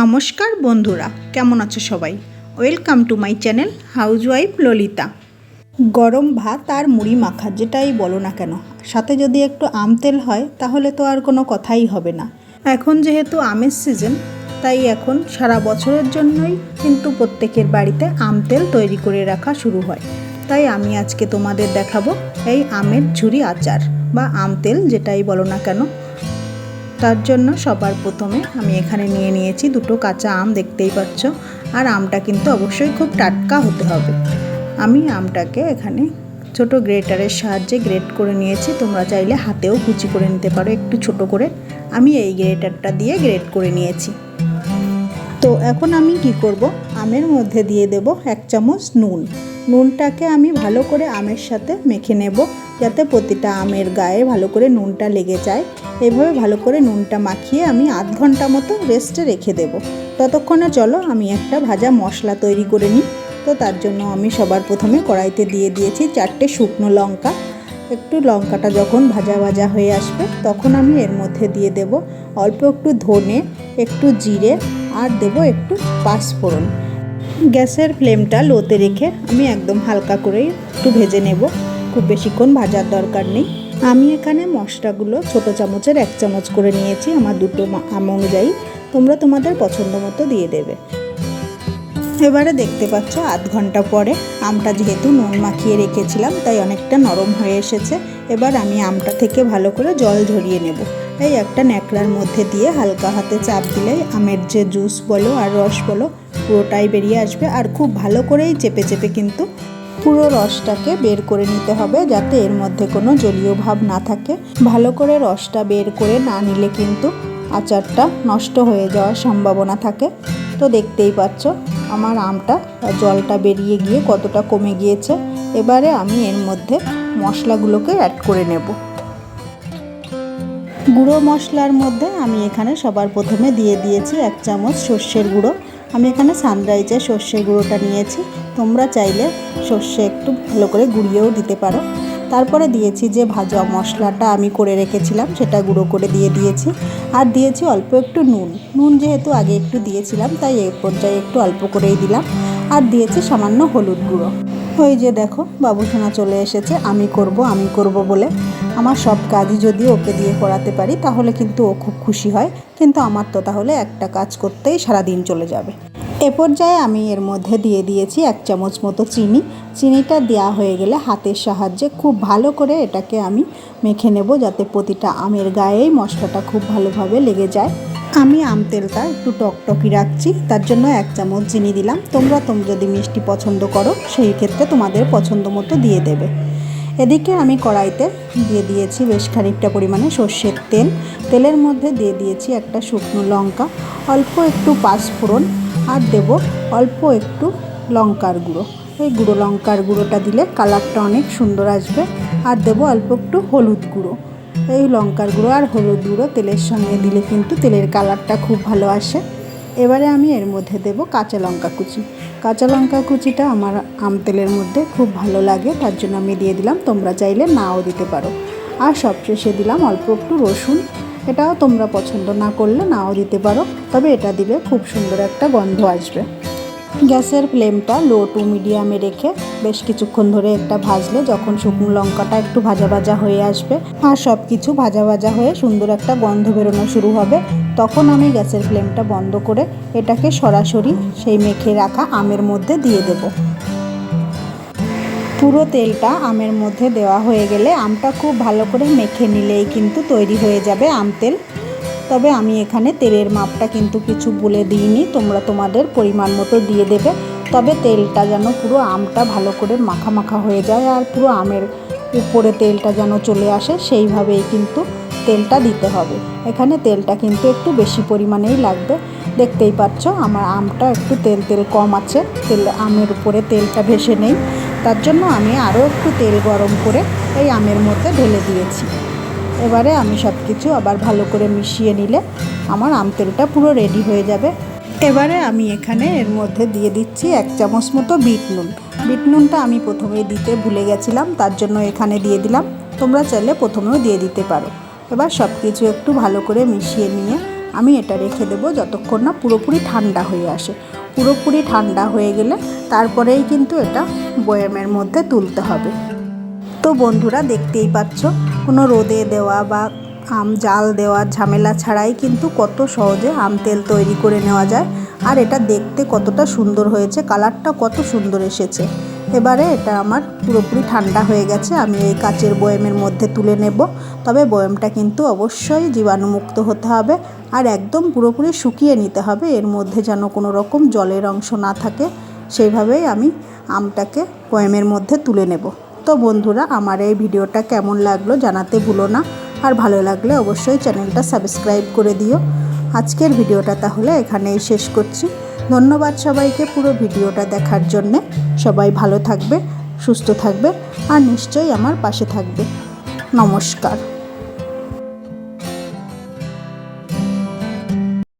নমস্কার বন্ধুরা, কেমন আছো সবাই? Welcome to my channel housewife Lalita গরম ভাত আর মুড়ি মাখা, যেটাই বলো না কেন। সাথে যদি একটু আম তেল হয়, তাহলে তো আর কোনো কথাই হবে না। এখন যেহেতু আমের সিজন তাই এখন সারা বছরের জন্যই কিন্তু প্রত্যেকের বাড়িতে আম তেল তৈরি করে রাখা শুরু হয়। তাই আমি আজকে তোমাদের দেখাবো এই আমের ঝুরি আচার, বা আম তেল, যেটাই বলো না কেন। তার জন্য সবার প্রথমে আমি এখানে নিয়ে নিয়েছি দুটো কাঁচা আম, দেখতেই পাচ্ছ। আর আমটা কিন্তু অবশ্যই খুব টাটকা হতে হবে। আমি আমটাকে এখানে ছোট গ্রেটারের সাহায্যে গ্রেট করে নিয়েছি। তোমরা চাইলে হাতেও কুচি করে নিতে পারো, একটু ছোট করে। আমি এই গ্রেটারটা দিয়ে গ্রেট করে নিয়েছি। তো এখন আমি কি করব? আমের মধ্যে দিয়ে দেব এক চামচ নুন। নুনটাকে আমি ভালো করে আমের সাথে মেখে নেব, যাতে প্রতিটা আমের গায়ে ভালো করে নুনটা লেগে যায়। এভাবে ভালো করে নুনটা মাখিয়ে আমি আধ ঘণ্টা মতো রেস্টে রেখে দেব। ততক্ষণে চলো আমি একটা ভাজা মশলা তৈরি করে নিই। তো তার জন্য আমি সবার প্রথমে কড়াইতে দিয়ে দিয়েছি চারটে শুকনো লঙ্কা। একটু লঙ্কাটা যখন ভাজা ভাজা হয়ে আসবে, তখন আমি এর মধ্যে দিয়ে দেব অল্প একটু ধনে, একটু জিরে, আর দেব একটু পাঁচফোড়ন। গ্যাসের ফ্লেমটা লোতে রেখে আমি একদম হালকা করেই একটু ভেজে নেব। খুব বেশিক্ষণ ভাজার দরকার নেই। আমি এখানে মশলাগুলো ছোট চামচের এক চামচ করে নিয়েছি, আমার দুটো আম অনুযায়ী। তোমরা তোমাদের পছন্দ মতো দিয়ে দেবে। এবারে দেখতে পাচ্ছ আধ ঘণ্টা পরে আমটা যেহেতু নুন মাখিয়ে রেখেছিলাম, তাই অনেকটা নরম হয়ে এসেছে। এবার আমি আমটা থেকে ভালো করে জল ঝরিয়ে নেব। এই একটা ন্যাকড়ার মধ্যে দিয়ে হালকা হাতে চাপ দিলেই আমের যে জুস বলো আর রস বলো পুরোটাই বেরিয়ে আসবে আর খুব ভালো করেই চেপে চেপে কিন্তু পুরো রসটাকে বের করে নিতে হবে যাতে এর মধ্যে কোনো জলীয় ভাব না থাকে। ভালো করে রসটা বের করে না নিলে কিন্তু আচারটা নষ্ট হয়ে যাওয়ার সম্ভাবনা থাকে। তো দেখতেই পাচ্ছ, আমার আমটা জলটা বেরিয়ে গিয়ে কতটা কমে গিয়েছে। এবারে আমি এর মধ্যে মশলাগুলোকে অ্যাড করে নেব। গুঁড়ো মশলার মধ্যে আমি এখানে সবার প্রথমে দিয়ে দিয়েছি এক চামচ সর্ষের গুঁড়ো। আমি এখানে সানরাইজের সর্ষের গুঁড়োটা নিয়েছি। তোমরা চাইলে সর্ষে একটু ভালো করে গুঁড়িয়েও দিতে পারো। তারপরে দিয়েছি যে ভাজা মশলাটা আমি করে রেখেছিলাম, সেটা গুঁড়ো করে দিয়ে দিয়েছি। আর দিয়েছি অল্প একটু নুন। নুন যেহেতু আগে একটু দিয়েছিলাম, তাই এই পর্যায়ে একটু অল্প করেই দিলাম। আর দিয়েছি সামান্য হলুদ গুঁড়ো। ওই যে দেখো বাবুসোনা চলে এসেছে, আমি করব আমি করব বলে। আমার সব কাজই যদি ওকে দিয়ে করাতে পারি, তাহলে কিন্তু ও খুব খুশি হয়। কিন্তু আমার তো তাহলে একটা কাজ করতেই সারা দিন চলে যাবে। এ পর্যায়ে আমি এর মধ্যে দিয়ে দিয়েছি এক চামচ মতো চিনি। চিনিটা দেওয়া হয়ে গেলে হাতের সাহায্যে খুব ভালো করে এটাকে আমি মেখে নেব, যাতে প্রতিটা আমের গায়েই মশলাটা খুব ভালোভাবে লেগে যায়। আমি আম তেলটা একটু টকটকি রাখছি, তার জন্য এক চামচ চিনি দিলাম। তোমরা তোমরা যদি মিষ্টি পছন্দ করো, সেই ক্ষেত্রে তোমাদের পছন্দ মতো দিয়ে দেবে। এদিকে আমি কড়াইতে দিয়ে দিয়েছি বেশ খানিকটা পরিমাণে সর্ষের তেল। তেলের মধ্যে দিয়ে দিয়েছি একটা শুকনো লঙ্কা, অল্প একটু পাঁচফোড়ন আর দেব অল্প একটু লঙ্কার গুঁড়ো। এই গুঁড়ো লঙ্কার গুঁড়োটা দিলে কালারটা অনেক সুন্দর আসবে, আর দেব অল্প একটু হলুদ গুঁড়ো। এই লঙ্কার গুঁড়ো আর হলুদ গুঁড়ো তেলের সঙ্গে দিলে কিন্তু তেলের কালারটা খুব ভালো আসে। এবারে আমি এর মধ্যে দেব কাঁচা লঙ্কা কুচি। কাঁচা লঙ্কা কুচিটা আমার আম তেলের মধ্যে খুব ভালো লাগে, তার জন্য আমি দিয়ে দিলাম, তোমরা চাইলে নাও দিতে পারো। আর সবশেষে দিলাম অল্প একটু রসুন। এটাও তোমরা পছন্দ না করলে নাও দিতে পারো, তবে এটা দিলে খুব সুন্দর একটা গন্ধ আসবে। গ্যাসের ফ্লেমটা লো টু মিডিয়ামে রেখে বেশ কিছুক্ষণ ধরে একটা ভাজলে যখন শুকনো লঙ্কাটা একটু ভাজা ভাজা হয়ে আসবে আর সব কিছু ভাজা ভাজা হয়ে সুন্দর একটা গন্ধ বেরোনো শুরু হবে, তখন আমি গ্যাসের ফ্লেমটা বন্ধ করে এটাকে সরাসরি সেই মেখে রাখা আমের মধ্যে দিয়ে দেবো। পুরো তেলটা আমের মধ্যে দেওয়া হয়ে গেলে আমটা খুব ভালো করে মেখে নিলেই কিন্তু তৈরি হয়ে যাবে আম তেল। তবে আমি এখানে তেলের মাপটা কিন্তু কিছু বলে দিইনি। তোমরা তোমাদের পরিমাণ মতো দিয়ে দেবে। তবে তেলটা যেন পুরো আমটা ভালো করে মাখা মাখা হয়ে যায় আর পুরো আমের উপরে তেলটা যেন চলে আসে, সেইভাবেই কিন্তু তেলটা দিতে হবে। এখানে তেলটা কিন্তু একটু বেশি পরিমাণেই লাগবে। দেখতেই পাচ্ছ, আমার আমটা একটু তেল তেল কম আছে। তেল, আমের উপরে তেলটা ভেসে নেই। তার জন্য আমি আরও একটু তেল গরম করে এই আমের মধ্যে ঢেলে দিয়েছি। এবারে আমি সব কিছু আবার ভালো করে মিশিয়ে নিলে আমার আম তেলটা পুরো রেডি হয়ে যাবে। এবারে আমি এখানে এর মধ্যে দিয়ে দিচ্ছি এক চামচ মতো বিট নুন। বিট নুনটা আমি প্রথমে দিতে ভুলে গেছিলাম, তার জন্য এখানে দিয়ে দিলাম। তোমরা চাইলে প্রথমেও দিয়ে দিতে পারো। এবার সব কিছু একটু ভালো করে মিশিয়ে নিয়ে আমি এটা রেখে দেবো যতক্ষণ না পুরোপুরি ঠান্ডা হয়ে আসে। পুরোপুরি ঠান্ডা হয়ে গেলে তারপরেই কিন্তু এটা বয়ামের মধ্যে তুলতে হবে। তো বন্ধুরা দেখতেই পাচ্ছ, কোনো রোদে দেওয়া বা আম, জাল দেওয়ার ঝামেলা ছাড়াই কিন্তু কত সহজে আম তেল তৈরি করে নেওয়া যায়। আর এটা দেখতে কতটা সুন্দর হয়েছে, কালারটা কত সুন্দর এসেছে। এবারে এটা আমার পুরোপুরি ঠান্ডা হয়ে গেছে, আমি এই কাচের বয়ামের মধ্যে তুলে নেব। তবে বয়ামটা কিন্তু অবশ্যই জীবাণুমুক্ত হতে হবে আর একদম পুরোপুরি শুকিয়ে নিতে হবে, এর মধ্যে যেন কোনো রকম জলের অংশ না থাকে। সেইভাবেই আমি আমটাকে বয়ামের মধ্যে তুলে নেব। তো বন্ধুরা, আমার এই ভিডিওটা কেমন লাগল জানাতে ভুলো না। আর ভালো লাগলে অবশ্যই চ্যানেলটা সাবস্ক্রাইব করে দিও। আজকের ভিডিওটা তাহলে এখানেই শেষ করছি। ধন্যবাদ সবাইকে পুরো ভিডিওটা দেখার জন্যে। সবাই ভালো থাকবে, সুস্থ থাকবে, আর নিশ্চয়ই আমার পাশে থাকবে। নমস্কার।